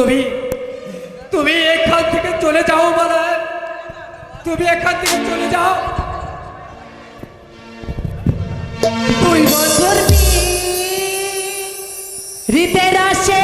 তুমি তুমি এখান থেকে চলে যাও মানে তুমি এখান থেকে চলে যাও। দুই বছর হৃদয় রাশে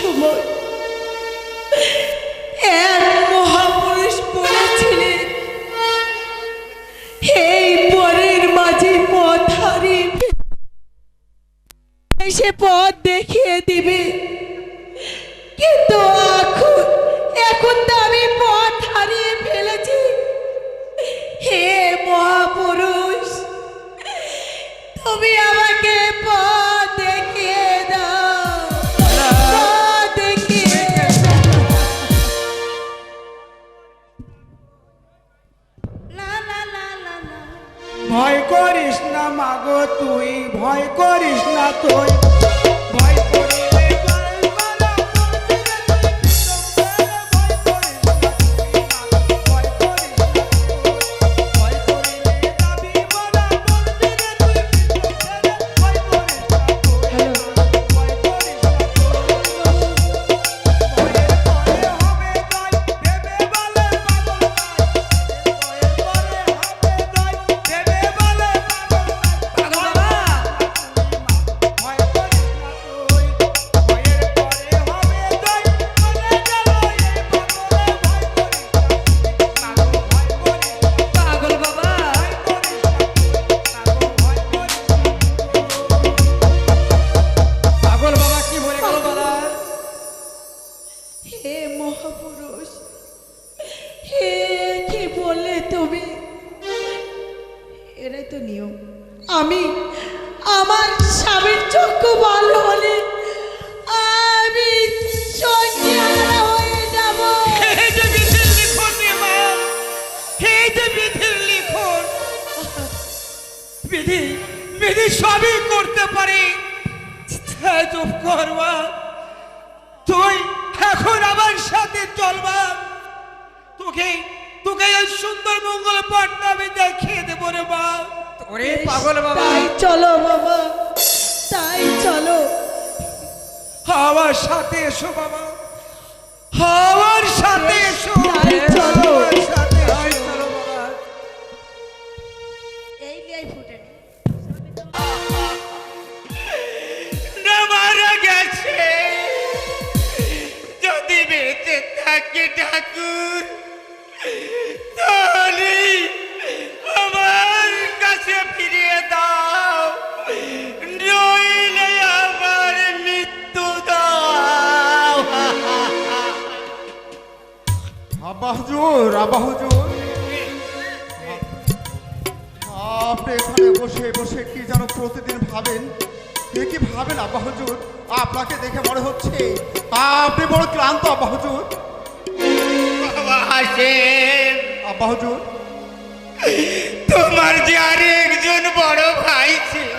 সময় এক মহাপুরুষ বলেছিলেন এই পরের মাঝে পথ হারিয়ে সে পথ দেখিয়ে দিবে। মাগো তুই ভয় করিস না তুই পাগল বাবা। তাই চলো বাবা তাই চলো। আমার সাথে এসো বাবা। আমার সাথে এসো। তাই চলো। এ কি আব্বা হুজুর? আপনাকে দেখে মনে হচ্ছে আপনি বড় ক্লান্ত আব্বা হুজুর। আব্বা হুজুর। তোমার যে আর একজন বড় ভাই ছিল।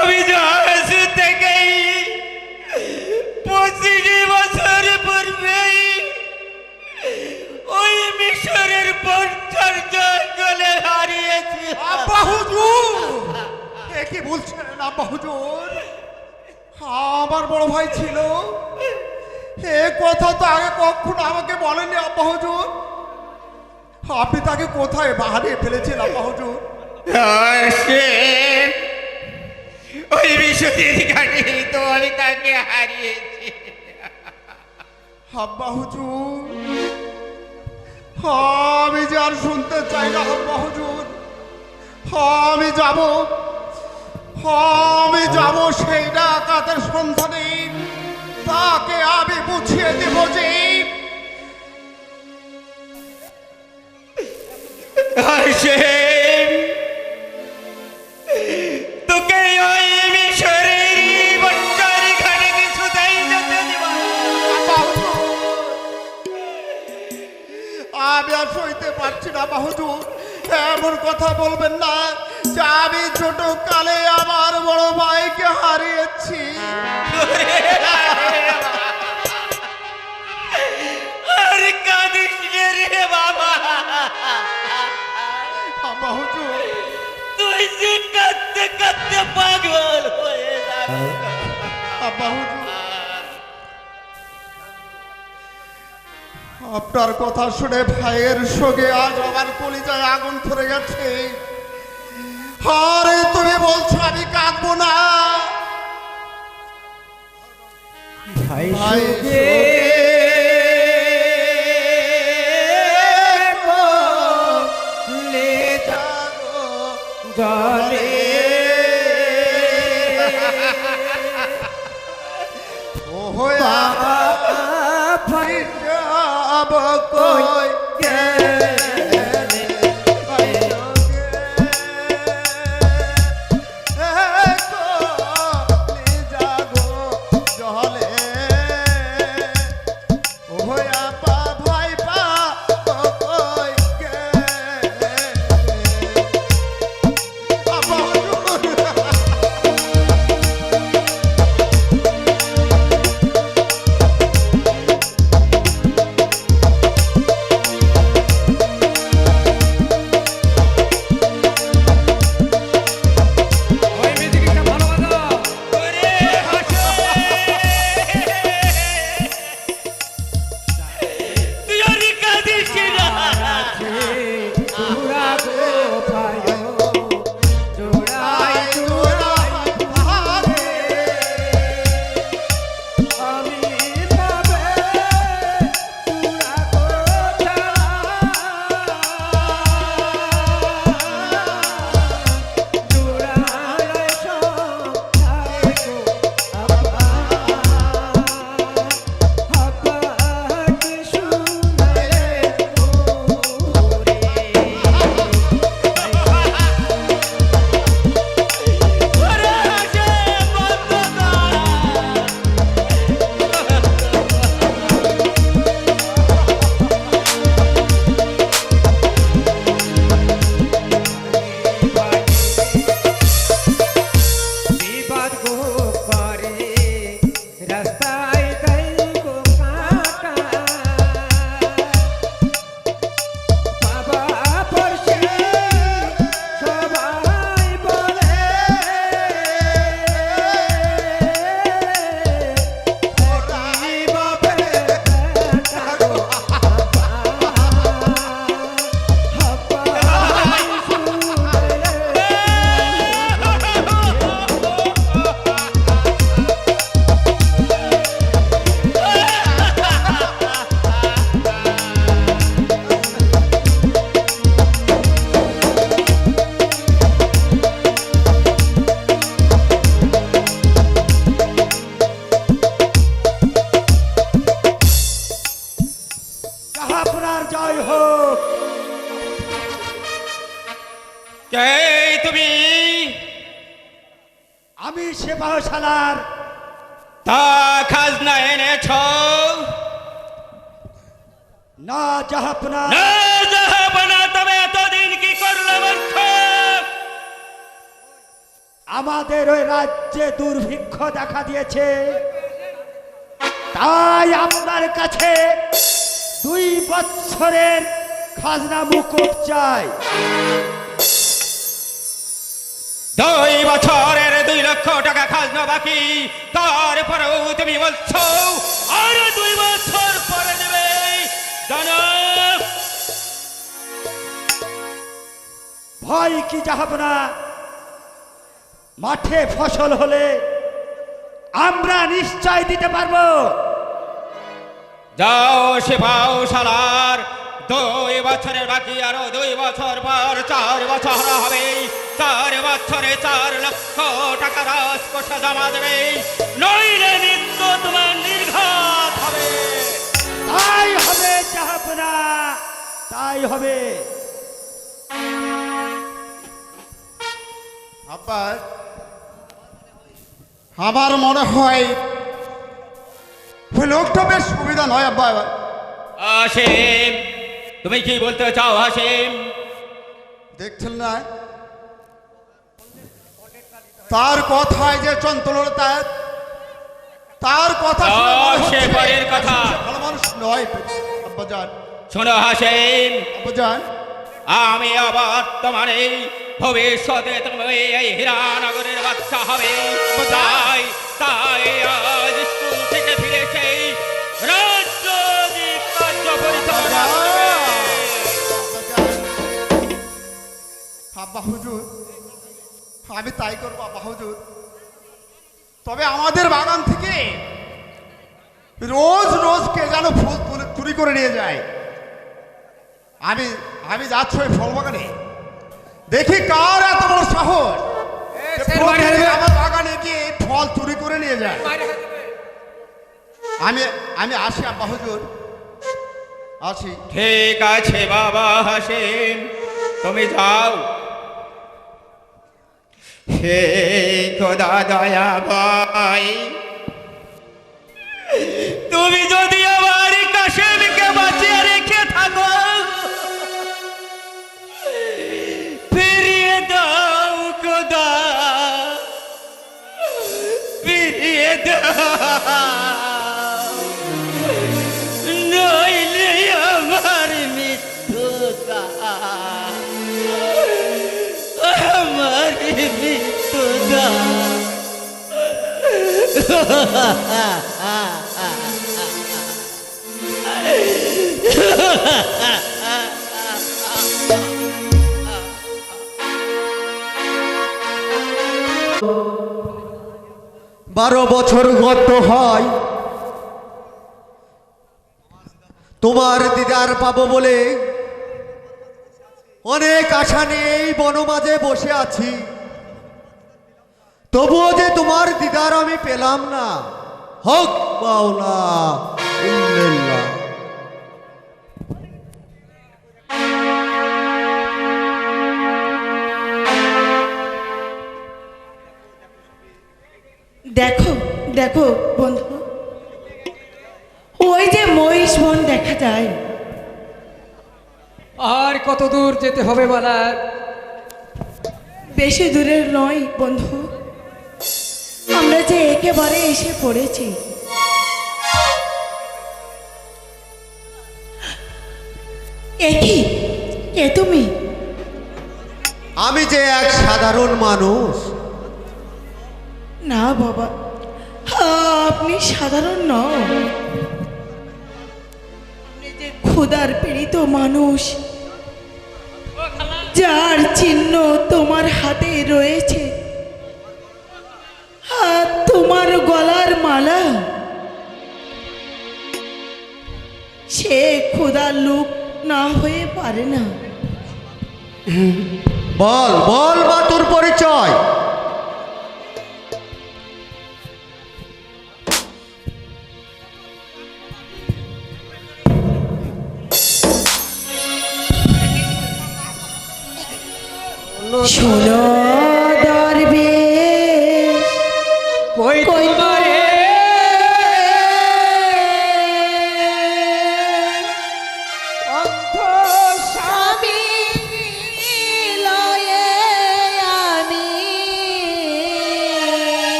আমি জাহাজ পঁচিশ বছর পূর্বেই ওই মিশরের পঞ্চাশ জঙ্গলে হারিয়েছি আব্বা হুজুর এ কি বলছেন আব্বা হুজুর আমার বড় ভাই ছিল। এ কথা তো আগে কখনো আমাকে বলেনি আব্বা হুজুর আপনি তাকে কোথায় বাহারিয়ে ফেলেছেন আব্বা হুজুর ওই মিশরের ঘাটে তো আমি তাকে হারিয়েছি। আব্বা হুজুর আমি যে আর শুনতে চাই না আব্বা হুজুর আমি যাব। আমি যাব সেই ডাকাতের সন্ধানে। তাকে আমি বুঝিয়ে দেব যে হাসেন এমন কথা বলবেন না যে আমি ছোট কালে আমার বড় ভাইকে হারিয়েছি। আর কাঁদিস বাবা। তুই কাঁদতে কাঁদতে পাগল হয়ে যাবে। আপনার কথা শুনে ভাইয়ের সঙ্গে আজ আমার কলিজায় আগুন ধরে গেছে। আরে তুমি বলছো আমি কাঁদবো না। ভাই ভাই সুখে যাব কই গেলে কে তুমি? আমি সেবাশালার তা খাজনা এনেছ? না জাহাপনা না যাহাবনা তবে এতদিন কি করলে মূর্খ আমাদের ওই রাজ্যে দুর্ভিক্ষ দেখা দিয়েছে। তাই আপনার কাছে দুই বছরের খাজনা মুকুব চাই। দুই বছরের দুই লক্ষ টাকা খাজনা বাকি। তারপরেও তুমি বলছো, আর দুই বছর পরে দেবে ভয় কি জাহাপনা মাঠে ফসল হলে আমরা নিশ্চয় দিতে পারব। যাও সে পাও সালার দুই বছরের বাকি আরও দুই বছর পর চার বছর হবে। চার বছরে চার লক্ষ টাকা রাজকোষে জমা দেবে। নইলে নিত্য তোমার নির্ঘাত হবে। তাই হবে জাহাপনা তাই হবে। আব্বা আমার মনে হয় ওই লোকটা বেশ সুবিধা নয় আব্বা। হাসিম তুমি কি বলতে চাও হাসিম? দেখছেন না? তার কথায় যে চঞ্চলতা তার কথা সে পরের কথা। ভালো মানুষ নয় আব্বাজান। শোনো হাসিম। আব্বাজান। আমি আবার তোমার এই ভবিষ্যতে তুমি এই হীরানগরের বাচ্চা হবে। তাই তাই আজ আমি তাই করব আব্বা হুজুর। তবে আমাদের বাগান থেকে রোজ রোজ কে যেন ফুল তুলে চুরি করে নিয়ে যায়। আমি আমি যাচ্ছি ওই ফল বাগানে। দেখি কার এত বড় সাহস। আমার বাগানে গিয়ে ফল চুরি করে নিয়ে যায়। আমি আমি আসি আব্বা হুজুর। আসি। ঠিক আছে বাবা হাসিম। তুমি যাও। হে খোদা দয়া ভাই তুমি যদি আমার কাশেমকে বাঁচিয়ে রেখে থাকো, ফিরিয়ে দাও খোদা, ফিরিয়ে দাও। বারো বছর গত হয়। তোমার দিদার পাবো বলে অনেক আশা নিয়ে বনমাঝে বসে আছি। তবুও যে তোমার দিদার আমি পেলাম না। হক মাওলা ইল্লাল্লাহ। দেখো দেখো বন্ধু ওই যে মহিষ বন দেখা যায়। আর কত দূর যেতে হবে বলা? বেশি দূরের নয় বন্ধু। আমরা যে একেবারে এসে পড়েছি। একই কে? তুমি? আমি যে এক সাধারণ মানুষ। না বাবা আপনি সাধারণ নন আপনি যে ক্ষুদার পীড়িত মানুষ যার চিহ্ন তোমার হাতে রয়েছে। তোমার গলার মালা। সে ক্ষুদার লোক না হয়ে পারে না। বল বল মা তোর পরিচয়। শোনো